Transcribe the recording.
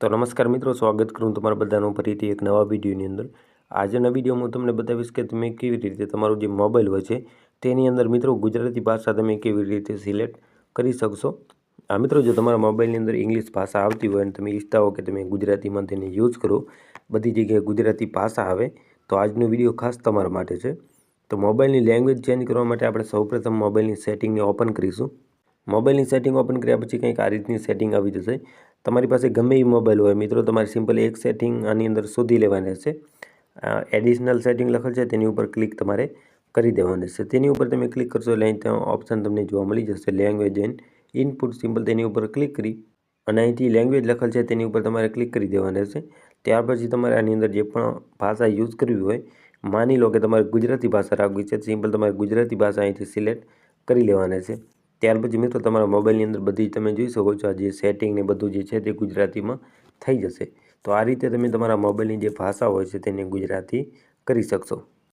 તો નમસ્કાર મિત્રો, સ્વાગત કરું તમારા બધાનું ફરીથી એક નવા વિડીયોની અંદર. આજના વિડીયોમાં હું તમને બતાવીશ કે તમે કેવી રીતે તમારો જે મોબાઈલ હોય છે, તેની અંદર મિત્રો ગુજરાતી ભાષા તમે કેવી રીતે સિલેક્ટ કરી શકશો. આ મિત્રો, જો તમારા મોબાઈલની અંદર ઇંગ્લિશ ભાષા આવતી હોય અને તમે ઈચ્છતા હો કે તમે ગુજરાતીમાં તેને યુઝ કરો, બધી જગ્યાએ ગુજરાતી ભાષા આવે, તો આજનો વીડિયો ખાસ તમારા માટે છે. તો મોબાઈલની લેંગ્વેજ ચેન્જ કરવા માટે આપણે સૌપ્રથમ મોબાઈલની સેટિંગને ઓપન કરીશું. મોબાઈલની સેટિંગ ઓપન કર્યા પછી કંઈક આ રીતની સેટિંગ આવી જશે. તમારી પાસે ગમે એ મોબાઈલ હોય, મિત્રો, તમારે સિમ્પલ એક સેટિંગ આની અંદર શોધી લેવાની રહેશે એડિશનલ સેટિંગ લખેલ છે, તેની ઉપર ક્લિક તમારે કરી દેવાની રહેશે તેની ઉપર તમે ક્લિક કરશો એટલે અહીં ઓપ્શન તમને જોવા મળી જશે લેંગ્વેજ એન્ડ ઇનપુટ સિમ્પલ તેની ઉપર ક્લિક કરી અને અહીંથી લેંગ્વેજ લખેલ છે, તેની ઉપર તમારે ક્લિક કરી દેવાની રહેશે ત્યાર પછી તમારે આની અંદર જે પણ ભાષા યુઝ કરવી હોય, માની લો કે તમારે ગુજરાતી ભાષા રાખવી છે સિમ્પલ તમારે ગુજરાતી ભાષા અહીંથી સિલેક્ટ કરી લેવાની છે ત્યાર પછી મિત્રો તમારા મોબાઈલની અંદર બધી તમે જોઈ શકો છો આ જે સેટિંગ ને બધું જે છે તે ગુજરાતીમાં થઈ જશે. તો આ રીતે તમે તમારા મોબાઈલની જે ભાષા હોય છે તેને ગુજરાતી કરી શકશો.